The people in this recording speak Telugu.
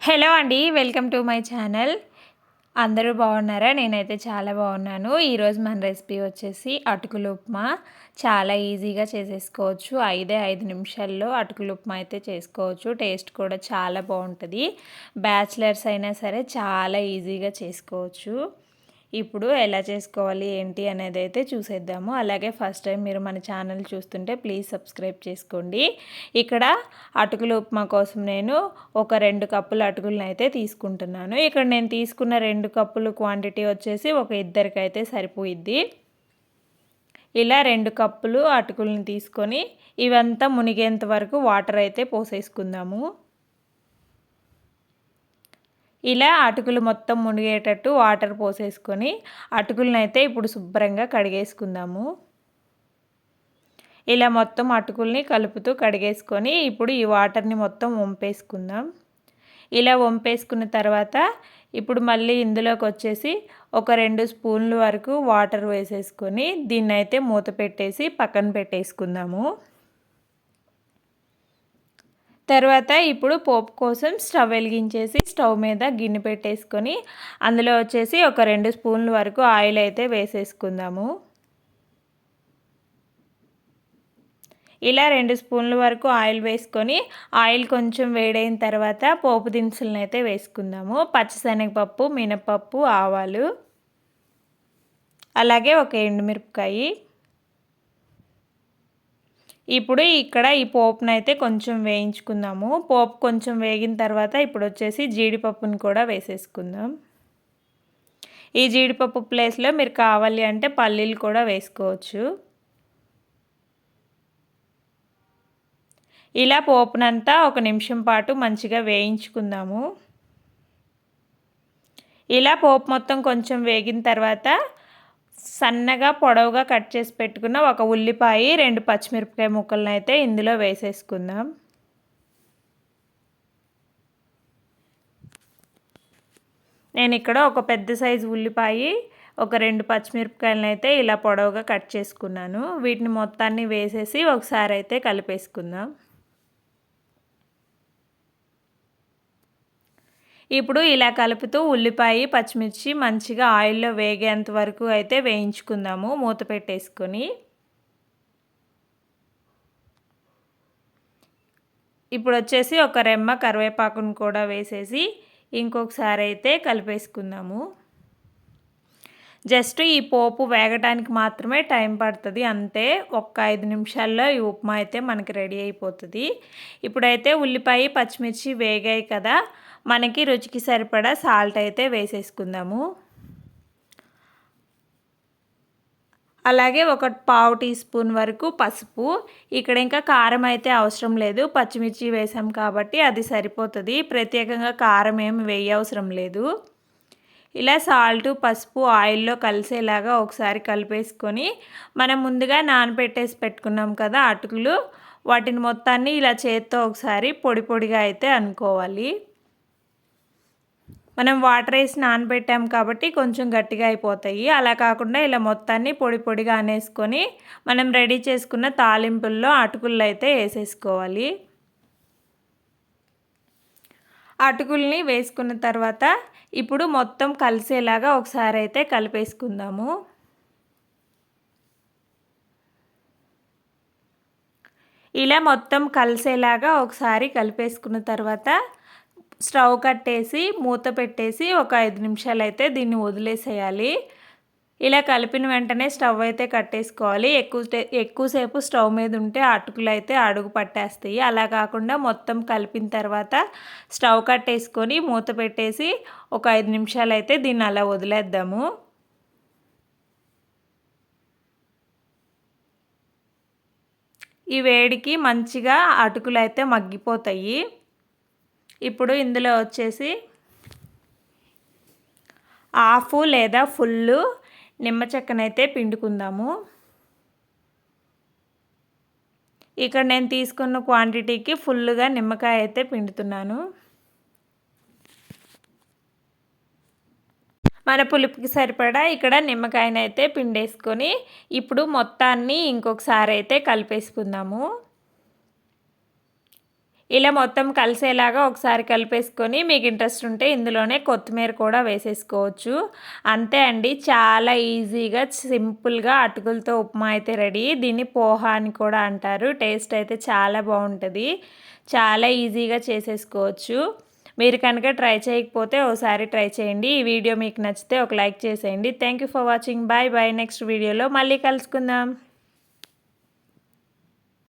హలో అండి వెల్కమ్ టు మై ఛానల్. అందరూ బాగున్నారా? నేనైతే చాలా బాగున్నాను. ఈరోజు మన రెసిపీ వచ్చేసి అటుకులు ఉప్మా. చాలా ఈజీగా చేసేసుకోవచ్చు. ఐదే ఐదు నిమిషాల్లో అటుకులు ఉప్మా అయితే చేసుకోవచ్చు. టేస్ట్ కూడా చాలా బాగుంటుంది. బ్యాచిలర్స్ అయినా సరే చాలా ఈజీగా చేసుకోవచ్చు. ఇప్పుడు ఎలా చేసుకోవాలి ఏంటి అనేది అయితే చూసేద్దాము. అలాగే ఫస్ట్ టైం మీరు మన ఛానల్ చూస్తుంటే ప్లీజ్ సబ్స్క్రైబ్ చేసుకోండి. ఇక్కడ అటుకులు ఉప్మా కోసం నేను ఒక రెండు కప్పుల అటుకులను అయితే తీసుకుంటున్నాను. ఇక్కడ నేను తీసుకున్న రెండు కప్పులు క్వాంటిటీ వచ్చేసి ఒక ఇద్దరికైతే సరిపోయిద్ది. ఇలా రెండు కప్పులు అటుకులను తీసుకొని ఇవంతా మునిగేంత వరకు వాటర్ అయితే పోసేసుకుందాము. ఇలా అటుకులు మొత్తం మునిగేటట్టు వాటర్ పోసేసుకొని అటుకులనైతే ఇప్పుడు శుభ్రంగా కడిగేసుకుందాము. ఇలా మొత్తం అటుకుల్ని కలుపుతూ కడిగేసుకొని ఇప్పుడు ఈ వాటర్ని మొత్తం వంపేసుకుందాం. ఇలా వంపేసుకున్న తర్వాత ఇప్పుడు మళ్ళీ ఇందులోకి వచ్చేసి ఒక రెండు స్పూన్ల వరకు వాటర్ వేసేసుకొని దీన్ని అయితే మూత పెట్టేసి పక్కన పెట్టేసుకుందాము. తర్వాత ఇప్పుడు పోపు కోసం స్టవ్ వెలిగించేసి స్టవ్ మీద గిన్నె పెట్టేసుకొని అందులో వచ్చేసి ఒక రెండు స్పూన్ల వరకు ఆయిల్ అయితే వేసేసుకుందాము. ఇలా రెండు స్పూన్ల వరకు ఆయిల్ వేసుకొని ఆయిల్ కొంచెం వేడైన తర్వాత పోపు దినుసులను అయితే వేసుకుందాము. పచ్చిశనగపప్పు మినపప్పు ఆవాలు అలాగే ఒక ఎండుమిరపకాయ. ఇప్పుడు ఇక్కడ ఈ పోపును అయితే కొంచెం వేయించుకుందాము. పోపు కొంచెం వేగిన తర్వాత ఇప్పుడు వచ్చేసి జీడిపప్పుని కూడా వేసేసుకుందాం. ఈ జీడిపప్పు ప్లేస్లో మీరు కావాలి అంటే పల్లీలు కూడా వేసుకోవచ్చు. ఇలా పోపునంతా ఒక నిమిషం పాటు మంచిగా వేయించుకుందాము. ఇలా పోపు మొత్తం కొంచెం వేగిన తర్వాత సన్నగా పొడవుగా కట్ చేసి పెట్టుకున్న ఒక ఉల్లిపాయ రెండు పచ్చిమిరపకాయ ముక్కలను అయితే ఇందులో వేసేసుకుందాం. నేను ఇక్కడ ఒక పెద్ద సైజు ఉల్లిపాయ ఒక రెండు పచ్చిమిరపకాయలను అయితే ఇలా పొడవుగా కట్ చేసుకున్నాను. వీటిని మొత్తాన్ని వేసేసి ఒకసారి అయితే కలిపేసుకుందాం. ఇప్పుడు ఇలా కలుపుతూ ఉల్లిపాయ పచ్చిమిర్చి మంచిగా ఆయిల్లో వేగేంత వరకు అయితే వేయించుకుందాము. మూత పెట్టేసుకొని. ఇప్పుడు వచ్చేసి ఒక రెమ్మ కరివేపాకును కూడా వేసేసి ఇంకొకసారి అయితే కలిపేసుకుందాము. జస్ట్ ఈ పోపు వేగటానికి మాత్రమే టైం పడుతుంది. అంతే ఒక్క ఐదు నిమిషాల్లో ఈ ఉప్మా అయితే మనకి రెడీ అయిపోతుంది. ఇప్పుడైతే ఉల్లిపాయ పచ్చిమిర్చి వేగాయి కదా. మనకి రుచికి సరిపడా సాల్ట్ అయితే వేసేసుకుందాము. అలాగే ఒక పావు టీ స్పూన్ వరకు పసుపు. ఇక్కడ ఇంకా కారం అయితే అవసరం లేదు. పచ్చిమిర్చి వేసాం కాబట్టి అది సరిపోతుంది. ప్రత్యేకంగా కారం ఏమి వేయవసరం లేదు. ఇలా సాల్ట్ పసుపు ఆయిల్లో కలిసేలాగా ఒకసారి కలిపేసుకొని మనం ముందుగా నానబెట్టేసి పెట్టుకున్నాం కదా అటుకులు వాటిని మొత్తాన్ని ఇలా చేత్తో ఒకసారి పొడి పొడిగా అయితే అనుకోవాలి. మనం వాటర్ వేసి నానబెట్టాం కాబట్టి కొంచెం గట్టిగా అయిపోతాయి. అలా కాకుండా ఇలా మొత్తాన్ని పొడి పొడిగా అనేసుకొని మనం రెడీ చేసుకున్న తాలింపుల్లో అటుకుల్లో అయితే వేసేసుకోవాలి. అటుకుల్ని వేసుకున్న తర్వాత ఇప్పుడు మొత్తం కలిసేలాగా ఒకసారి అయితే కలిపేసుకుందాము. ఇలా మొత్తం కలిసేలాగా ఒకసారి కలిపేసుకున్న తర్వాత స్టవ్ కట్టేసి మూత పెట్టేసి ఒక ఐదు నిమిషాలు అయితే దీన్ని వదిలేసేయాలి. ఇలా కలిపిన వెంటనే స్టవ్ అయితే కట్టేసుకోవాలి. ఎక్కువ ఎక్కువసేపు స్టవ్ మీద ఉంటే అటుకులు అయితే అడుగు పట్టేస్తాయి. అలా కాకుండా మొత్తం కలిపిన తర్వాత స్టవ్ కట్టేసుకొని మూత పెట్టేసి ఒక ఐదు నిమిషాలు అయితే దీన్ని అలా వదిలేద్దాము. ఈ వేడికి మంచిగా అటుకులు అయితే మగ్గిపోతాయి. ఇప్పుడు ఇందులో వచ్చేసి హాఫ్ లేదా ఫుల్ నిమ్మ చెక్కనైతే పిండుకుందాము. ఇక్కడ నేను తీసుకున్న క్వాంటిటీకి ఫుల్గా నిమ్మకాయ అయితే పిండుతున్నాను. మన పులుపుకి సరిపడా ఇక్కడ నిమ్మకాయనైతే పిండేసుకొని ఇప్పుడు మొత్తాన్ని ఇంకొకసారి అయితే కలిపేసుకుందాము. ఇలా మొత్తం కలిసేలాగా ఒకసారి కలిపేసుకొని మీకు ఇంట్రెస్ట్ ఉంటే ఇందులోనే కొత్తిమీర కూడా వేసేసుకోవచ్చు. అంతే అండి చాలా ఈజీగా సింపుల్గా అటుకులతో ఉప్మా అయితే రెడీ. దీన్ని పోహా అని కూడా అంటారు. టేస్ట్ అయితే చాలా బాగుంటుంది. చాలా ఈజీగా చేసేసుకోవచ్చు. మీరు కనుక ట్రై చేయకపోతే ఒకసారి ట్రై చేయండి. ఈ వీడియో మీకు నచ్చితే ఒక లైక్ చేసేయండి. Thank you for watching bye bye next వీడియోలో మళ్ళీ కలుసుకుందాం.